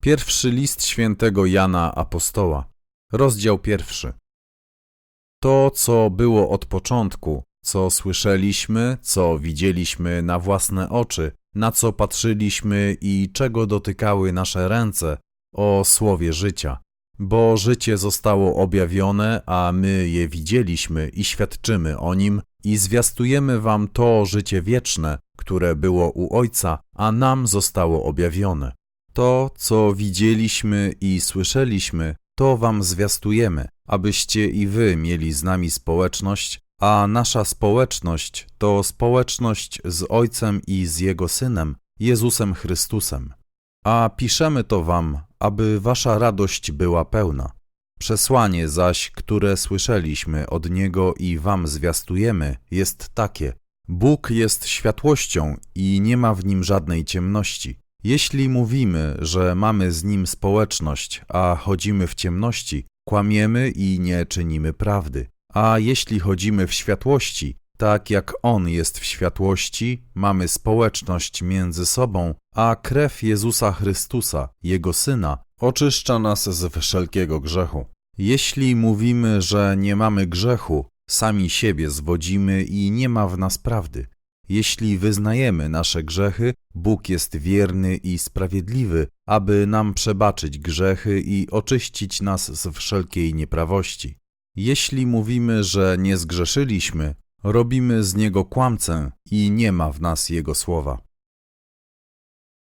Pierwszy list świętego Jana Apostoła, rozdział pierwszy. To, co było od początku, co słyszeliśmy, co widzieliśmy na własne oczy, na co patrzyliśmy i czego dotykały nasze ręce, o słowie życia. Bo życie zostało objawione, a my je widzieliśmy i świadczymy o nim i zwiastujemy wam to życie wieczne, które było u Ojca, a nam zostało objawione. To, co widzieliśmy i słyszeliśmy, to wam zwiastujemy, abyście i wy mieli z nami społeczność, a nasza społeczność to społeczność z Ojcem i z Jego Synem, Jezusem Chrystusem. A piszemy to wam, aby wasza radość była pełna. Przesłanie zaś, które słyszeliśmy od Niego i wam zwiastujemy, jest takie. Bóg jest światłością i nie ma w nim żadnej ciemności. Jeśli mówimy, że mamy z nim społeczność, a chodzimy w ciemności, kłamiemy i nie czynimy prawdy. A jeśli chodzimy w światłości, tak jak On jest w światłości, mamy społeczność między sobą, a krew Jezusa Chrystusa, Jego Syna, oczyszcza nas z wszelkiego grzechu. Jeśli mówimy, że nie mamy grzechu, sami siebie zwodzimy i nie ma w nas prawdy. Jeśli wyznajemy nasze grzechy, Bóg jest wierny i sprawiedliwy, aby nam przebaczyć grzechy i oczyścić nas z wszelkiej nieprawości. Jeśli mówimy, że nie zgrzeszyliśmy, robimy z Niego kłamcę i nie ma w nas Jego słowa.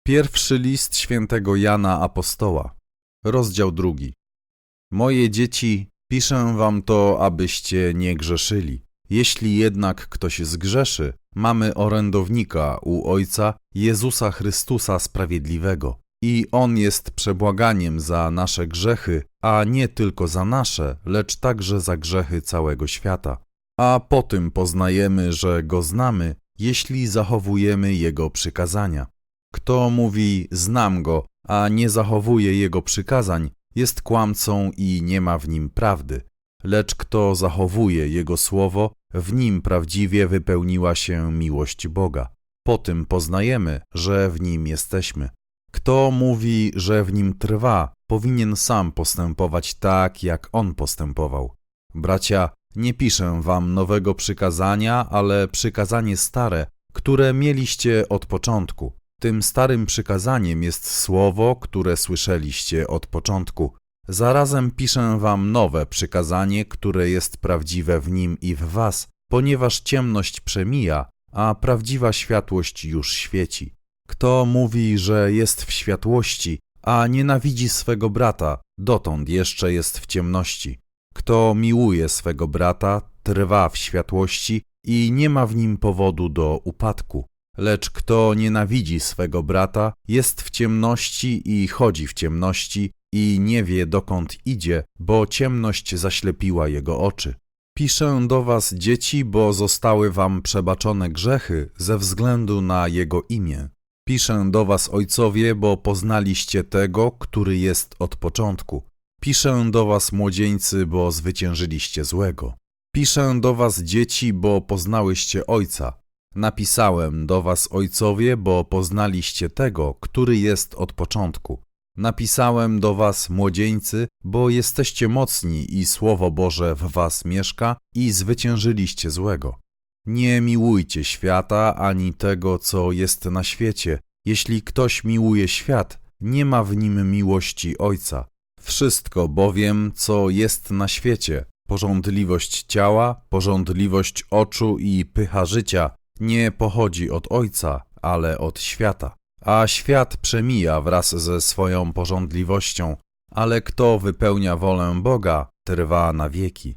Pierwszy list świętego Jana Apostoła, rozdział drugi. Moje dzieci, piszę wam to, abyście nie grzeszyli. Jeśli jednak ktoś zgrzeszy, mamy orędownika u Ojca Jezusa Chrystusa Sprawiedliwego. I On jest przebłaganiem za nasze grzechy, a nie tylko za nasze, lecz także za grzechy całego świata. A po tym poznajemy, że Go znamy, jeśli zachowujemy Jego przykazania. Kto mówi znam Go, a nie zachowuje Jego przykazań, jest kłamcą i nie ma w nim prawdy. Lecz kto zachowuje Jego słowo, w nim prawdziwie wypełniła się miłość Boga. Po tym poznajemy, że w nim jesteśmy. Kto mówi, że w nim trwa, powinien sam postępować tak, jak on postępował. Bracia, nie piszę wam nowego przykazania, ale przykazanie stare, które mieliście od początku. Tym starym przykazaniem jest słowo, które słyszeliście od początku. Zarazem piszę wam nowe przykazanie, które jest prawdziwe w nim i w was, ponieważ ciemność przemija, a prawdziwa światłość już świeci. Kto mówi, że jest w światłości, a nienawidzi swego brata, dotąd jeszcze jest w ciemności. Kto miłuje swego brata, trwa w światłości i nie ma w nim powodu do upadku. Lecz kto nienawidzi swego brata, jest w ciemności i chodzi w ciemności i nie wie dokąd idzie, bo ciemność zaślepiła jego oczy. Piszę do was, dzieci, bo zostały wam przebaczone grzechy ze względu na jego imię. Piszę do was, ojcowie, bo poznaliście tego, który jest od początku. Piszę do was, młodzieńcy, bo zwyciężyliście złego. Piszę do was, dzieci, bo poznałyście ojca. Napisałem do was, ojcowie, bo poznaliście tego, który jest od początku. Napisałem do was, młodzieńcy, bo jesteście mocni i Słowo Boże w was mieszka i zwyciężyliście złego. Nie miłujcie świata ani tego, co jest na świecie. Jeśli ktoś miłuje świat, nie ma w nim miłości Ojca. Wszystko bowiem, co jest na świecie, porządliwość ciała, porządliwość oczu i pycha życia, nie pochodzi od Ojca, ale od świata. A świat przemija wraz ze swoją porządliwością, ale kto wypełnia wolę Boga, trwa na wieki.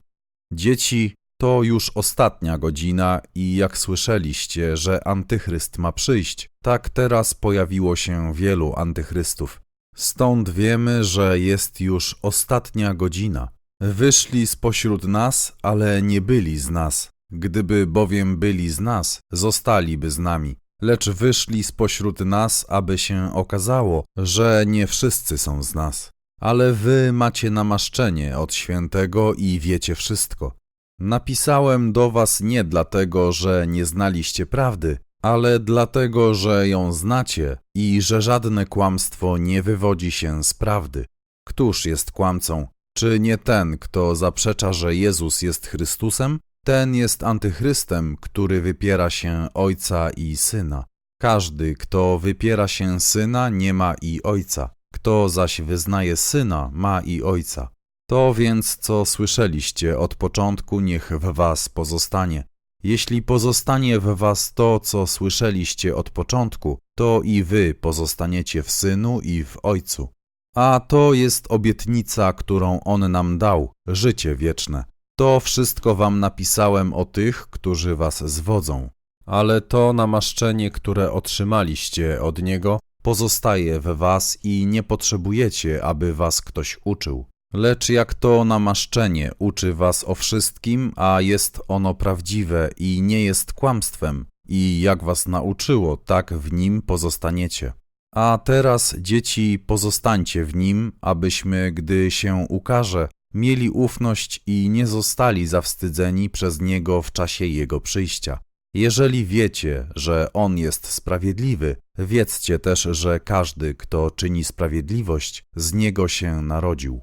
Dzieci, to już ostatnia godzina i jak słyszeliście, że antychryst ma przyjść, tak teraz pojawiło się wielu antychrystów. Stąd wiemy, że jest już ostatnia godzina. Wyszli spośród nas, ale nie byli z nas. Gdyby bowiem byli z nas, zostaliby z nami. Lecz wyszli spośród nas, aby się okazało, że nie wszyscy są z nas. Ale wy macie namaszczenie od świętego i wiecie wszystko. Napisałem do was nie dlatego, że nie znaliście prawdy, ale dlatego, że ją znacie i że żadne kłamstwo nie wywodzi się z prawdy. Któż jest kłamcą? Czy nie ten, kto zaprzecza, że Jezus jest Chrystusem? Ten jest antychrystem, który wypiera się Ojca i Syna. Każdy, kto wypiera się Syna, nie ma i Ojca. Kto zaś wyznaje Syna, ma i Ojca. To więc, co słyszeliście od początku, niech w was pozostanie. Jeśli pozostanie w was to, co słyszeliście od początku, to i wy pozostaniecie w Synu i w Ojcu. A to jest obietnica, którą On nam dał, życie wieczne. To wszystko wam napisałem o tych, którzy was zwodzą. Ale to namaszczenie, które otrzymaliście od Niego, pozostaje we was i nie potrzebujecie, aby was ktoś uczył. Lecz jak to namaszczenie uczy was o wszystkim, a jest ono prawdziwe i nie jest kłamstwem, i jak was nauczyło, tak w nim pozostaniecie. A teraz, dzieci, pozostańcie w nim, abyśmy, gdy się ukaże, mieli ufność i nie zostali zawstydzeni przez niego w czasie jego przyjścia. Jeżeli wiecie, że on jest sprawiedliwy, wiedzcie też, że każdy, kto czyni sprawiedliwość, z niego się narodził.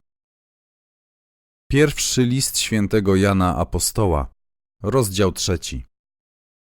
Pierwszy list świętego Jana Apostoła, rozdział trzeci.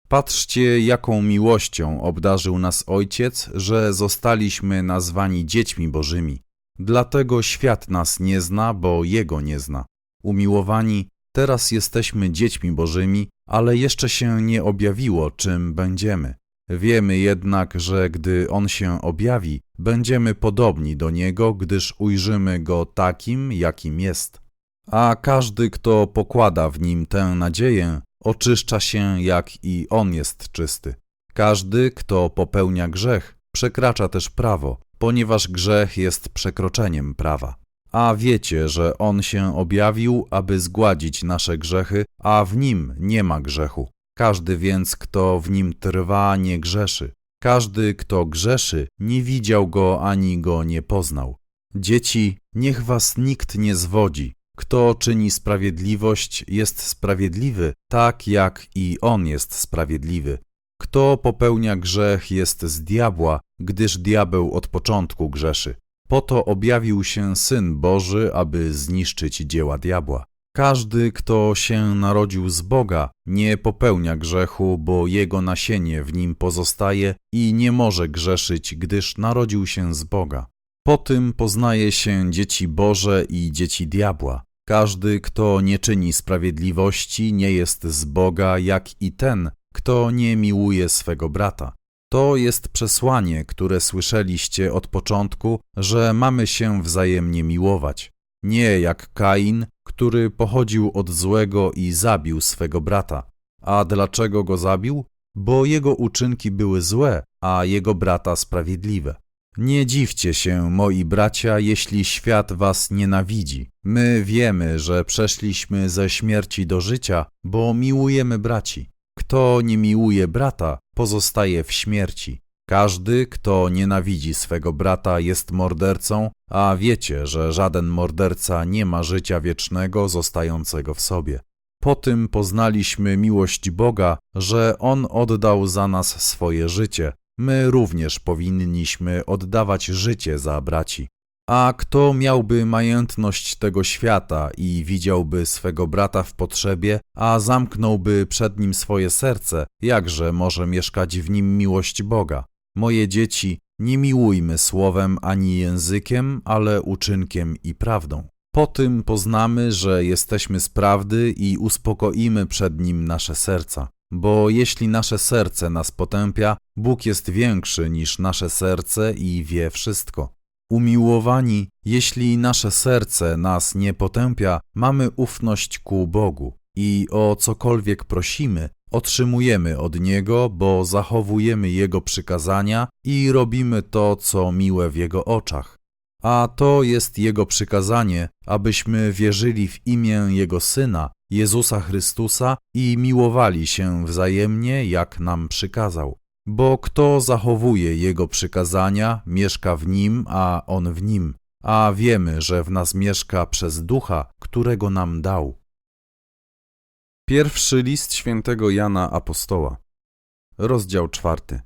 Patrzcie, jaką miłością obdarzył nas Ojciec, że zostaliśmy nazwani dziećmi Bożymi. Dlatego świat nas nie zna, bo Jego nie zna. Umiłowani, teraz jesteśmy dziećmi Bożymi, ale jeszcze się nie objawiło, czym będziemy. Wiemy jednak, że gdy On się objawi, będziemy podobni do Niego, gdyż ujrzymy Go takim, jakim jest. A każdy, kto pokłada w Nim tę nadzieję, oczyszcza się, jak i On jest czysty. Każdy, kto popełnia grzech, przekracza też prawo, ponieważ grzech jest przekroczeniem prawa. A wiecie, że On się objawił, aby zgładzić nasze grzechy, a w Nim nie ma grzechu. Każdy więc, kto w Nim trwa, nie grzeszy. Każdy, kto grzeszy, nie widział Go ani Go nie poznał. Dzieci, niech was nikt nie zwodzi. Kto czyni sprawiedliwość, jest sprawiedliwy, tak jak i On jest sprawiedliwy. Kto popełnia grzech, jest z diabła, gdyż diabeł od początku grzeszy. Po to objawił się Syn Boży, aby zniszczyć dzieła diabła. Każdy, kto się narodził z Boga, nie popełnia grzechu, bo jego nasienie w nim pozostaje i nie może grzeszyć, gdyż narodził się z Boga. Po tym poznaje się dzieci Boże i dzieci diabła. Każdy, kto nie czyni sprawiedliwości, nie jest z Boga, jak i ten, kto nie miłuje swego brata. To jest przesłanie, które słyszeliście od początku, że mamy się wzajemnie miłować. Nie jak Kain, który pochodził od złego i zabił swego brata. A dlaczego go zabił? Bo jego uczynki były złe, a jego brata sprawiedliwe. Nie dziwcie się, moi bracia, jeśli świat was nienawidzi. My wiemy, że przeszliśmy ze śmierci do życia, bo miłujemy braci. Kto nie miłuje brata, pozostaje w śmierci. Każdy, kto nienawidzi swego brata, jest mordercą, a wiecie, że żaden morderca nie ma życia wiecznego zostającego w sobie. Po tym poznaliśmy miłość Boga, że On oddał za nas swoje życie. My również powinniśmy oddawać życie za braci. A kto miałby majętność tego świata i widziałby swego brata w potrzebie, a zamknąłby przed nim swoje serce, jakże może mieszkać w nim miłość Boga? Moje dzieci, nie miłujmy słowem ani językiem, ale uczynkiem i prawdą. Po tym poznamy, że jesteśmy z prawdy i uspokoimy przed nim nasze serca. Bo jeśli nasze serce nas potępia, Bóg jest większy niż nasze serce i wie wszystko. Umiłowani, jeśli nasze serce nas nie potępia, mamy ufność ku Bogu i o cokolwiek prosimy, otrzymujemy od Niego, bo zachowujemy Jego przykazania i robimy to, co miłe w Jego oczach. A to jest Jego przykazanie, abyśmy wierzyli w imię Jego Syna, Jezusa Chrystusa i miłowali się wzajemnie, jak nam przykazał. Bo kto zachowuje Jego przykazania, mieszka w Nim, a On w Nim, a wiemy, że w nas mieszka przez Ducha, którego nam dał. Pierwszy list świętego Jana Apostoła rozdział czwarty.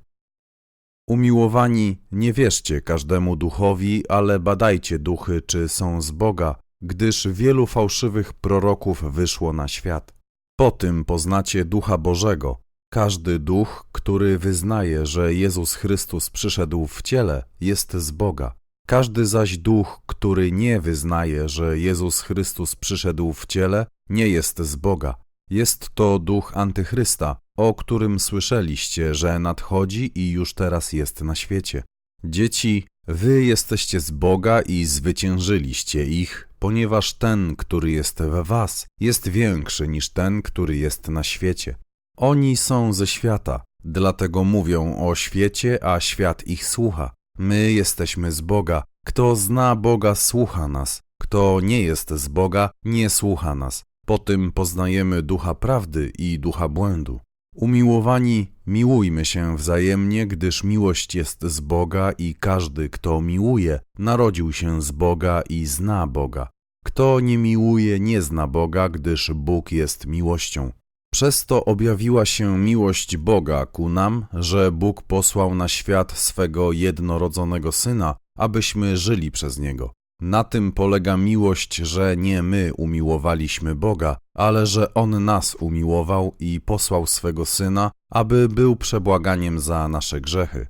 Umiłowani, nie wierzcie każdemu duchowi, ale badajcie duchy, czy są z Boga, gdyż wielu fałszywych proroków wyszło na świat. Po tym poznacie ducha Bożego. Każdy duch, który wyznaje, że Jezus Chrystus przyszedł w ciele, jest z Boga. Każdy zaś duch, który nie wyznaje, że Jezus Chrystus przyszedł w ciele, nie jest z Boga. Jest to duch antychrysta, o którym słyszeliście, że nadchodzi i już teraz jest na świecie. Dzieci, wy jesteście z Boga i zwyciężyliście ich, ponieważ ten, który jest we was, jest większy niż ten, który jest na świecie. Oni są ze świata, dlatego mówią o świecie, a świat ich słucha. My jesteśmy z Boga. Kto zna Boga, słucha nas. Kto nie jest z Boga, nie słucha nas. Po tym poznajemy ducha prawdy i ducha błędu. Umiłowani, miłujmy się wzajemnie, gdyż miłość jest z Boga i każdy, kto miłuje, narodził się z Boga i zna Boga. Kto nie miłuje, nie zna Boga, gdyż Bóg jest miłością. Przez to objawiła się miłość Boga ku nam, że Bóg posłał na świat swego jednorodzonego Syna, abyśmy żyli przez Niego. Na tym polega miłość, że nie my umiłowaliśmy Boga, ale że On nas umiłował i posłał swego Syna, aby był przebłaganiem za nasze grzechy.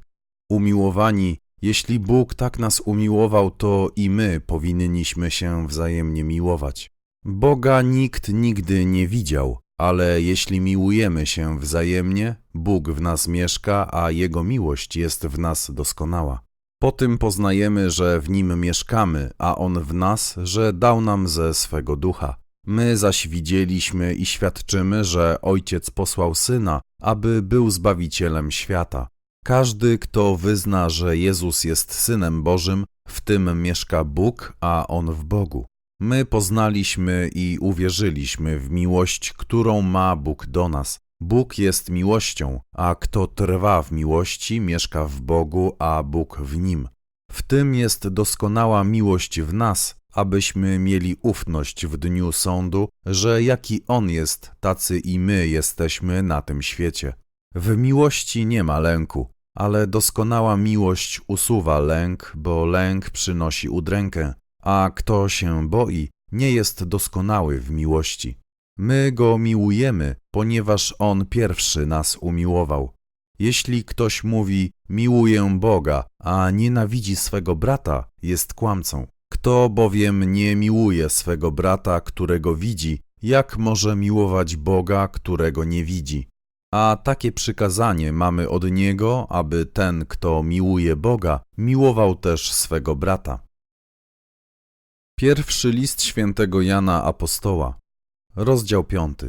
Umiłowani, jeśli Bóg tak nas umiłował, to i my powinniśmy się wzajemnie miłować. Boga nikt nigdy nie widział, ale jeśli miłujemy się wzajemnie, Bóg w nas mieszka, a Jego miłość jest w nas doskonała. Po tym poznajemy, że w Nim mieszkamy, a On w nas, że dał nam ze swego ducha. My zaś widzieliśmy i świadczymy, że Ojciec posłał Syna, aby był Zbawicielem świata. Każdy, kto wyzna, że Jezus jest Synem Bożym, w tym mieszka Bóg, a On w Bogu. My poznaliśmy i uwierzyliśmy w miłość, którą ma Bóg do nas. Bóg jest miłością, a kto trwa w miłości, mieszka w Bogu, a Bóg w nim. W tym jest doskonała miłość w nas, abyśmy mieli ufność w dniu sądu, że jaki On jest, tacy i my jesteśmy na tym świecie. W miłości nie ma lęku, ale doskonała miłość usuwa lęk, bo lęk przynosi udrękę, a kto się boi, nie jest doskonały w miłości. My go miłujemy, ponieważ on pierwszy nas umiłował. Jeśli ktoś mówi miłuję Boga, a nienawidzi swego brata, jest kłamcą. Kto bowiem nie miłuje swego brata, którego widzi, jak może miłować Boga, którego nie widzi? A takie przykazanie mamy od Niego, aby ten, kto miłuje Boga, miłował też swego brata. Pierwszy list świętego Jana Apostoła, rozdział 5.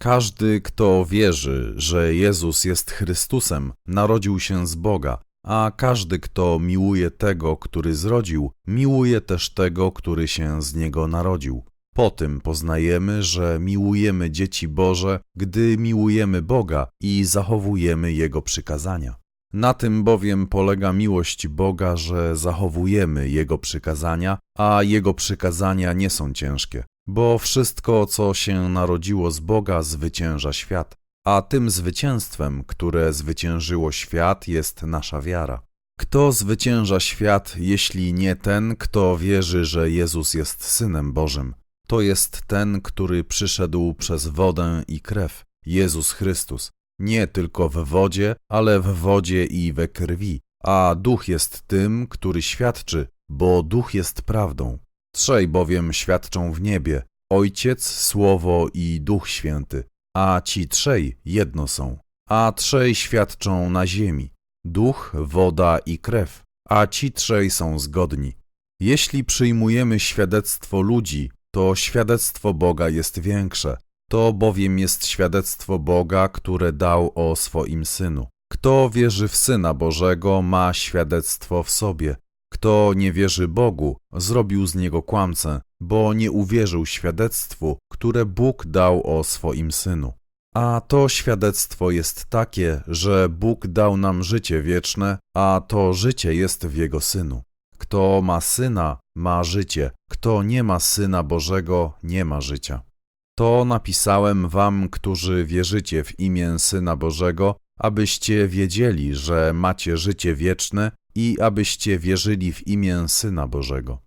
Każdy, kto wierzy, że Jezus jest Chrystusem, narodził się z Boga, a każdy, kto miłuje tego, który zrodził, miłuje też tego, który się z niego narodził. Po tym poznajemy, że miłujemy dzieci Boże, gdy miłujemy Boga i zachowujemy Jego przykazania. Na tym bowiem polega miłość Boga, że zachowujemy Jego przykazania, a Jego przykazania nie są ciężkie, bo wszystko, co się narodziło z Boga, zwycięża świat, a tym zwycięstwem, które zwyciężyło świat, jest nasza wiara. Kto zwycięża świat, jeśli nie ten, kto wierzy, że Jezus jest Synem Bożym? To jest ten, który przyszedł przez wodę i krew, Jezus Chrystus, nie tylko w wodzie, ale w wodzie i we krwi, a duch jest tym, który świadczy, bo duch jest prawdą. Trzej bowiem świadczą w niebie: Ojciec, Słowo i Duch Święty, a ci trzej jedno są. A trzej świadczą na ziemi: duch, woda i krew, a ci trzej są zgodni. Jeśli przyjmujemy świadectwo ludzi, to świadectwo Boga jest większe, to bowiem jest świadectwo Boga, które dał o swoim Synu. Kto wierzy w Syna Bożego, ma świadectwo w sobie. Kto nie wierzy Bogu, zrobił z niego kłamcę, bo nie uwierzył świadectwu, które Bóg dał o swoim Synu. A to świadectwo jest takie, że Bóg dał nam życie wieczne, a to życie jest w Jego Synu. Kto ma Syna, ma życie, kto nie ma Syna Bożego, nie ma życia. To napisałem wam, którzy wierzycie w imię Syna Bożego, abyście wiedzieli, że macie życie wieczne i abyście wierzyli w imię Syna Bożego.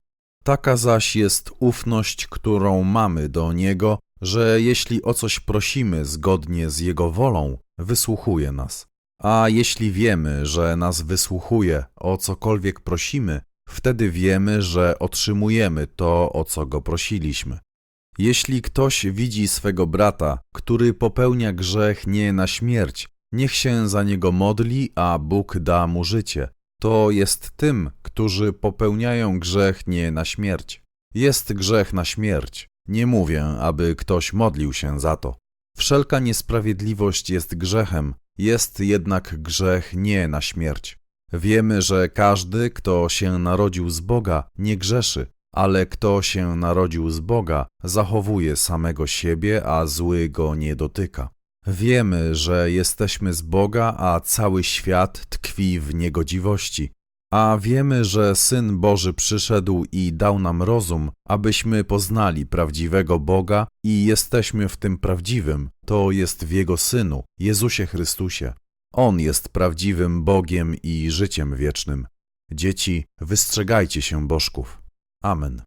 Taka zaś jest ufność, którą mamy do Niego, że jeśli o coś prosimy zgodnie z Jego wolą, wysłuchuje nas. A jeśli wiemy, że nas wysłuchuje, o cokolwiek prosimy, wtedy wiemy, że otrzymujemy to, o co go prosiliśmy. Jeśli ktoś widzi swego brata, który popełnia grzech nie na śmierć, niech się za niego modli, a Bóg da mu życie. To jest tym, którzy popełniają grzech nie na śmierć. Jest grzech na śmierć. Nie mówię, aby ktoś modlił się za to. Wszelka niesprawiedliwość jest grzechem, jest jednak grzech nie na śmierć. Wiemy, że każdy, kto się narodził z Boga, nie grzeszy, ale kto się narodził z Boga, zachowuje samego siebie, a zły go nie dotyka. Wiemy, że jesteśmy z Boga, a cały świat tkwi w niegodziwości. A wiemy, że Syn Boży przyszedł i dał nam rozum, abyśmy poznali prawdziwego Boga i jesteśmy w tym prawdziwym, to jest w Jego Synu, Jezusie Chrystusie. On jest prawdziwym Bogiem i życiem wiecznym. Dzieci, wystrzegajcie się bożków. Amen.